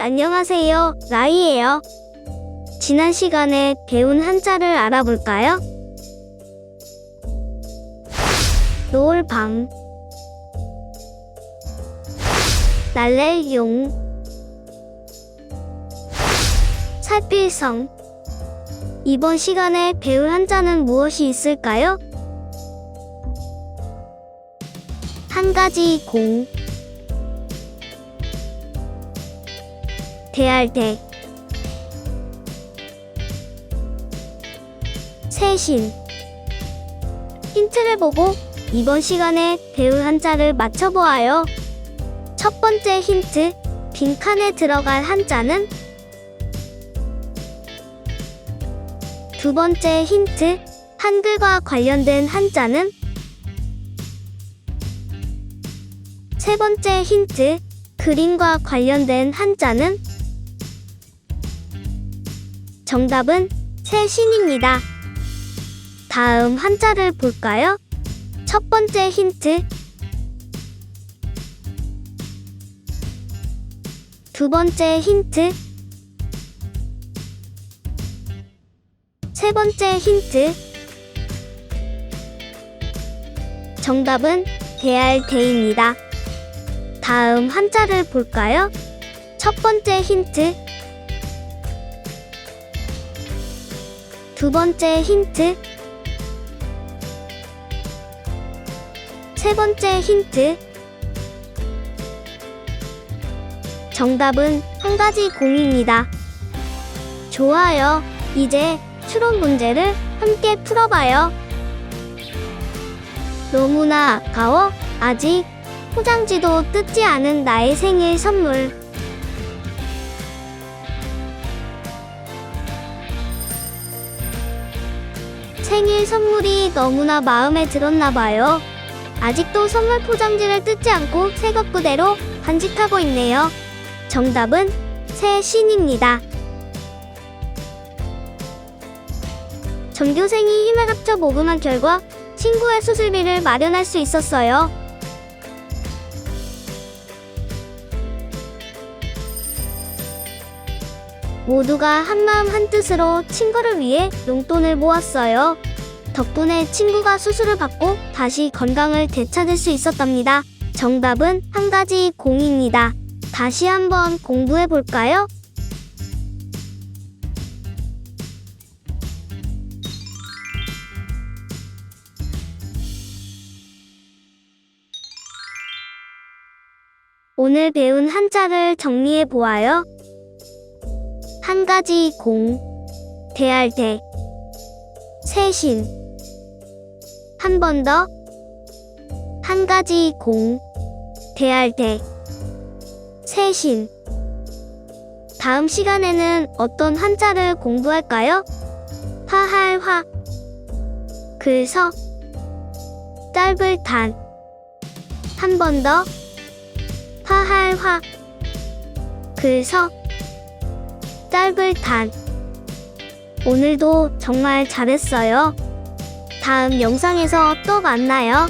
안녕하세요. 라이예요. 지난 시간에 배운 한자를 알아볼까요? 노을방 날렐 용 살필성 이번 시간에 배울 한자는 무엇이 있을까요? 한 가지 공 대할 때. 세신. 힌트를 보고 이번 시간에 배울 한자를 맞춰보아요. 첫 번째 힌트 빈칸에 들어갈 한자는? 두 번째 힌트 한글과 관련된 한자는? 세 번째 힌트 그림과 관련된 한자는 정답은 새신입니다. 다음 한자를 볼까요? 첫 번째 힌트 두 번째 힌트 세 번째 힌트 정답은 대알대입니다. 다음 한자를 볼까요? 첫 번째 힌트 두 번째 힌트 세 번째 힌트 정답은 한 가지 공입니다. 좋아요. 이제 추론 문제를 함께 풀어봐요. 너무나 아까워. 아직 포장지도 뜯지 않은 나의 생일 선물. 생일 선물이 너무나 마음에 들었나 봐요. 아직도 선물 포장지를 뜯지 않고 새것 그대로 간직하고 있네요. 정답은 새 신입니다. 전교생이 힘을 합쳐 모금한 결과 친구의 수술비를 마련할 수 있었어요. 모두가 한마음 한뜻으로 친구를 위해 용돈을 모았어요. 덕분에 친구가 수술을 받고 다시 건강을 되찾을 수 있었답니다. 정답은 한 가지 공입니다. 다시 한번 공부해 볼까요? 오늘 배운 한자를 정리해 보아요. 한 가지 공, 대할 대, 세신. 한 번 더. 한 가지 공, 대할 대, 세신. 다음 시간에는 어떤 한자를 공부할까요? 화할화, 글서, 짧을 단. 한 번 더. 화할화, 글서, 짧을 단. 오늘도 정말 잘했어요. 다음 영상에서 또 만나요.